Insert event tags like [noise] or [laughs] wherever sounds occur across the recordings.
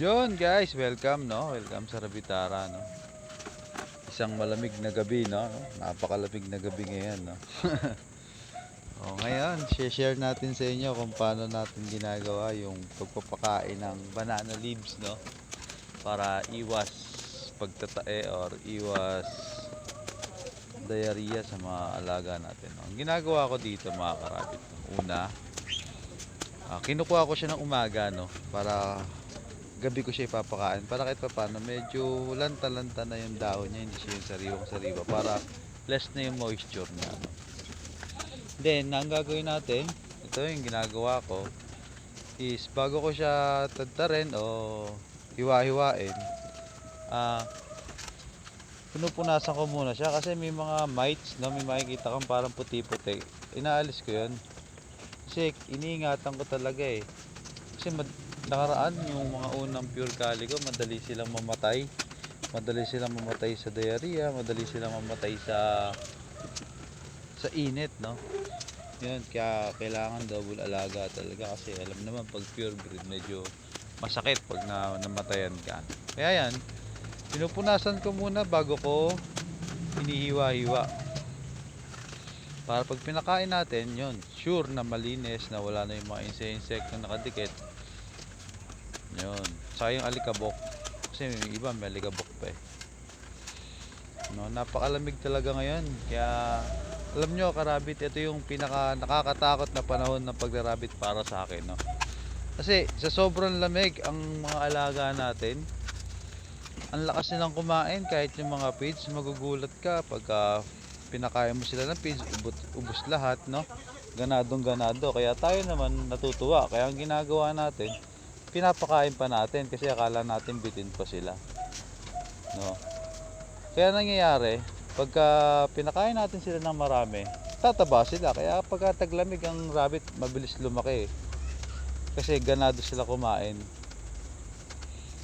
Yun guys, welcome no. Welcome sa Rabitara no. Isang malamig na gabi no. Napakalamig na gabi ngayon no. [laughs] o ngayon, share natin sa inyo kung paano natin ginagawa yung pagpapakain ng banana leaves no. Para iwas pagtatae or iwas diarrhea sa mga alaga natin. no? Ang ginagawa ko dito mga karabit, una, ah, kinukuha ko siya ng umaga no para gabi ko siya ipapakain para kahit pa paano medyo lanta-lanta na yung dahon niya hindi siya yung sariwang sariwa para less na yung moisture niya. Then ang gagawin natin ito yung ginagawa ko is bago ko siya tadtarin o hiwa-hiwain ah pinupunasan ko muna siya kasi may mga mites no may makikita kang parang puti-puti. Inaalis ko yun. Kasi iniingatan ko talaga eh. Kasi nakaraan yung mga unang pure calico madali silang mamatay. Madali silang mamatay sa diarrhea madali silang mamatay sa sa init no? Yun kaya kailangan double alaga talaga kasi alam naman pag pure breed medyo masakit pag na, namatayan ka. Kaya yan pinupunasan ko muna bago ko hinihiwa-hiwa. Para pag pinakain natin yun sure na malinis na wala na yung mga inse-insekto nakadikit yun. Saka yung alikabok. Kasi may iba may alikabok pa eh. No, napakalamig talaga ngayon. Kaya alam nyo karabit, ito yung pinaka nakakatakot na panahon ng pagrarabit para sa akin. No? Kasi sa sobrang lamig ang mga alaga natin, ang lakas nilang kumain kahit yung mga pigs, magugulat ka pagka pinakain mo sila ng pigs, ubos, ubos lahat, no? Ganadong ganado. Kaya tayo naman natutuwa. Kaya ang ginagawa natin, pinapakain pa natin kasi akala natin bitin pa sila. No. Kaya nangyayari, pagka pinakain natin sila ng marami, tataba sila. Kaya pagka taglamig ang rabbit, mabilis lumaki. Kasi ganado sila kumain.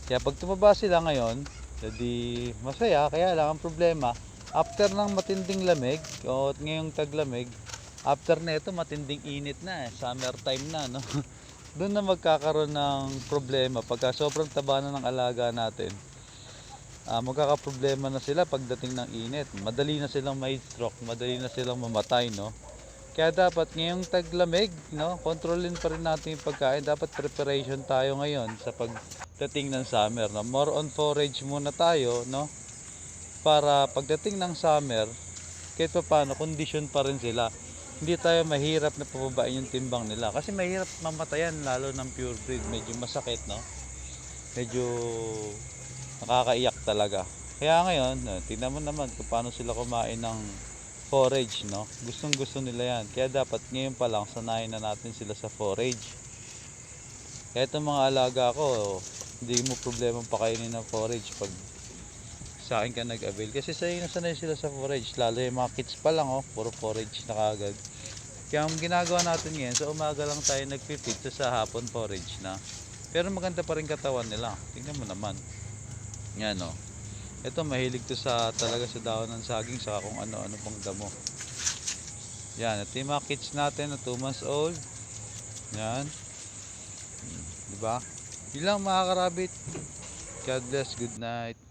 Kaya pag tumaba sila ngayon, edi masaya. Kaya lang ang problema, after ng matinding lamig, o ngayong taglamig, after na ito matinding init na eh, summer time na, no? [laughs] doon na magkakaroon ng problema. Pagka sobrang taba na ng alaga natin ah magkakaproblema na sila pagdating ng init. Madali na silang may stroke madali na silang mamatay no? Kaya dapat ngayong taglamig no kontrolin pa rin natin yung pagkain. Dapat preparation tayo ngayon sa pagdating ng summer no? More on forage muna tayo no? Para pagdating ng summer kahit pa paano condition pa rin sila hindi tayo mahirap na pababain yung timbang nila. Kasi mahirap mamatayan lalo ng pure breed. Medyo masakit no? Medyo nakakaiyak talaga. Kaya ngayon eh, tingnan mo naman kung paano sila kumain ng forage no? Gustong gusto nila yan. Kaya dapat ngayon pa lang sanayin na natin sila sa forage. Kaya itong mga alaga ko hindi mo problema pakainin ng forage pag sa akin ka nag-avail. Kasi sa na sanay sila sa forage lalo yung mga kids pa lang oh. Puro forage na kagad kaya ang ginagawa natin ngayon sa umaga lang tayo nagpipit sa hapon forage na. Pero maganda pa rin katawan nila. Tingnan mo naman. Yan oh. Ito mahilig to sa talaga sa dahon ng saging saka kung ano-ano pang damo. Yan ito yung mga kids natin na 2 months old. Yan. Hmm, di ba? Yun lang mga karabit. God bless good night